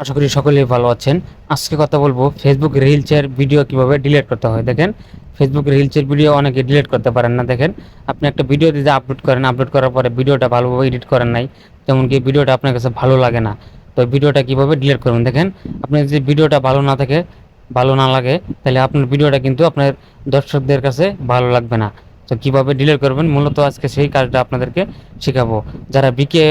আশা করি সকলেই ভালো আছেন। আজকে কথা বলব ফেসবুক রিলসের ভিডিও কীভাবে ডিলিট করতে হয়, দেখেন। ফেসবুক রিলসের ভিডিও অনেকে ডিলিট করতে পারেন না, দেখেন। আপনি একটা ভিডিও যদি আপলোড করেন আপলোড করার পরে ভিডিওটা ভালোভাবে এডিট করেন নাই তেমন কি ভিডিওটা আপনার কাছে ভালো লাগে না, তো ভিডিওটা কীভাবে ডিলিট করবেন, দেখেন। আপনার যদি ভিডিওটা ভালো না থাকে, ভালো না লাগে, তাহলে আপনার ভিডিওটা কিন্তু আপনার দর্শকদের কাছে ভালো লাগবে না। তো কীভাবে ডিলিট করবেন, মূলত আজকে সেই কাজটা আপনাদেরকে শেখাবো। যারা বিকে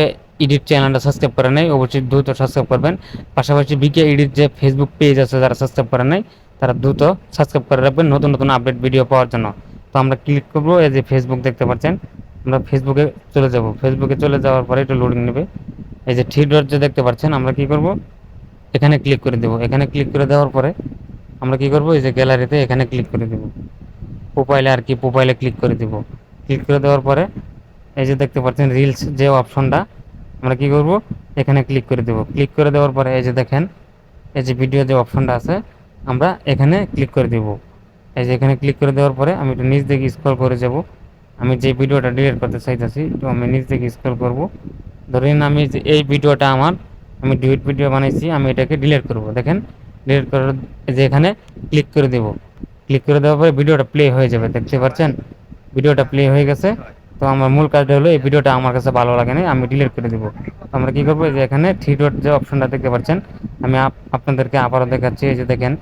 এডিট চ্যানেলটা সাবস্ক্রাইব করে নাই অবশ্যই দ্রুত সাবস্ক্রাইব করবেন। পাশাপাশি বিকে এডিট যে ফেসবুক পেজ আছে, যারা সাবস্ক্রাইব করে নাই তারা দ্রুত সাবস্ক্রাইব করে রাখবেন নতুন নতুন আপডেট ভিডিও পাওয়ার জন্য। তো আমরা ক্লিক করব, এই যে ফেসবুক দেখতে পাচ্ছেন। আমরা ফেসবুকে চলে যাব। ফেসবুকে চলে যাওয়ার পরে একটু লোডিং নেবে। এই যে থ্রি ডট যে দেখতে পাচ্ছেন, আমরা কি করব? এখানে ক্লিক করে দেব। এখানে ক্লিক করে দেওয়ার পরে আমরা কি করব? এই যে গ্যালারিতে এখানে ক্লিক করে দেব। প্রোফাইলে আর কি প্রোফাইলে ক্লিক করে দেব। ক্লিক করে দেওয়ার পরে এই যে দেখতে পাচ্ছেন রিলস যে অপশনটা আমরা কি করব? এখানে ক্লিক করে দেব। ক্লিক করে দেওয়ার পরে এই যে দেখেন, এই যে ভিডিও যে অপশনটা আছে, আমরা এখানে ক্লিক করে দেব। এই যে এখানে ক্লিক করে দেওয়ার পরে আমি একটু নিচ দিকে স্ক্রল করে যাব। আমি যে ভিডিওটা ডিলিট করতে চাইতেছি, তো আমি নিচ দিকে স্ক্রল করব। ধরেন আমি যে এই ভিডিওটা আমার, আমি ডিলিট ভিডিও বানাইছি, আমি এটাকে ডিলিট করব। দেখেন ডিলিট করার এই যে এখানে ক্লিক করে দেব। ক্লিক করে দেওয়ার পরে ভিডিওটা প্লে হয়ে যাবে। দেখতে পাচ্ছেন? ভিডিওটা প্লে হয়ে গেছে। তো আমার মূল কাজটা হলো এই ভিডিওটা আমার কাছে ভালো লাগে না আমি ডিলিট করে দেবো। তো আমরা কী করব যে এখানে থ্রি ডট যে অপশনটা দেখতে পাচ্ছেন, আমি আপ- আপনাদেরকে আবারও দেখাচ্ছি, এই যে দেখেন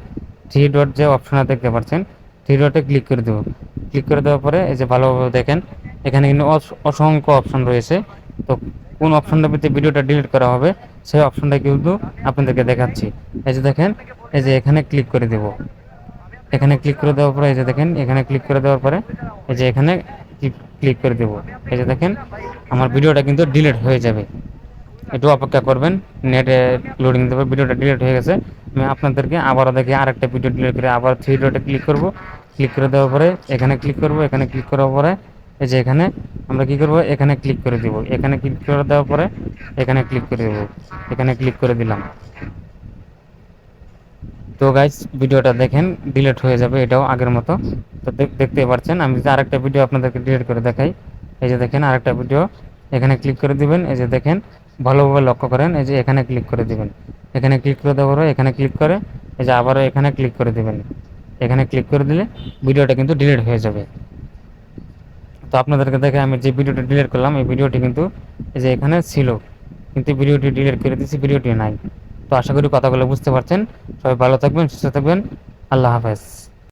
থ্রি ডট যে অপশনটা দেখতে পাচ্ছেন থ্রি ডটে ক্লিক করে দেবো। ক্লিক করে দেওয়ার পরে এই যে ভালোভাবে দেখেন, এখানে কিন্তু অস- অসংখ্য অপশন রয়েছে। তো কোন অপশনটা পেতে ভিডিওটা ডিলিট করা হবে, সেই অপশনটা কিন্তু আপনাদেরকে দেখাচ্ছি। এই যে দেখেন, এই যে এখানে ক্লিক করে দেবো। এখানে ক্লিক করে দেওয়ার পরে, এই যে দেখেন, এখানে ক্লিক করে দেওয়ার পরে, এই যে এখানে ক্লিক করে দেবো। এই যে দেখেন, আমার ভিডিওটা কিন্তু ডিলিট হয়ে যাবে। একটু অপেক্ষা করবেন, নেটে লোডিং দেবে ভিডিওটা ডিলিট হয়ে গেছে। আমি আপনাদেরকে আবারও দেখে আরেকটা ভিডিও ডিলিট করে আবার থ্রি ডটে ক্লিক করব। ক্লিক করে দেওয়ার পরে এখানে ক্লিক করব, এখানে ক্লিক করার পরে এই যে এখানে আমরা কি করব, এখানে ক্লিক করে দিব। এখানে ক্লিক করে দেওয়ার পরে এখানে ক্লিক করে দেবো। এখানে ক্লিক করে দিলাম। তো গাইস ভিডিওটা দেখেন ডিলিট হয়ে যাবে, এটাও আগের মতো। তো দেখতে পাচ্ছেন আমি যে আরেকটা ভিডিও আপনাদেরকে ডিলিট করে দেখাই। এই যে দেখেন, আরেকটা ভিডিও এখানে ক্লিক করে দিবেন, এই যে দেখেন, ভালোভাবে লক্ষ্য করেন, এই যে এখানে ক্লিক করে দিবেন। এখানে ক্লিক করে দেওয়ার এখানে ক্লিক করে, এই যে আবারও এখানে ক্লিক করে দিবেন। এখানে ক্লিক করে দিলে ভিডিওটা কিন্তু ডিলিট হয়ে যাবে। তো আপনাদেরকে দেখে আমি যে ভিডিওটা ডিলিট করলাম, এই ভিডিওটি কিন্তু এই যে এখানে ছিল। কিন্তু ভিডিওটি ডিলিট করে দিয়েছি, ভিডিওটি নাই। তো আশা করি কথাগুলো বুঝতে পারছেন। সবাই ভালো থাকবেন সুস্থ থাকবেন। আল্লাহ হাফেজ।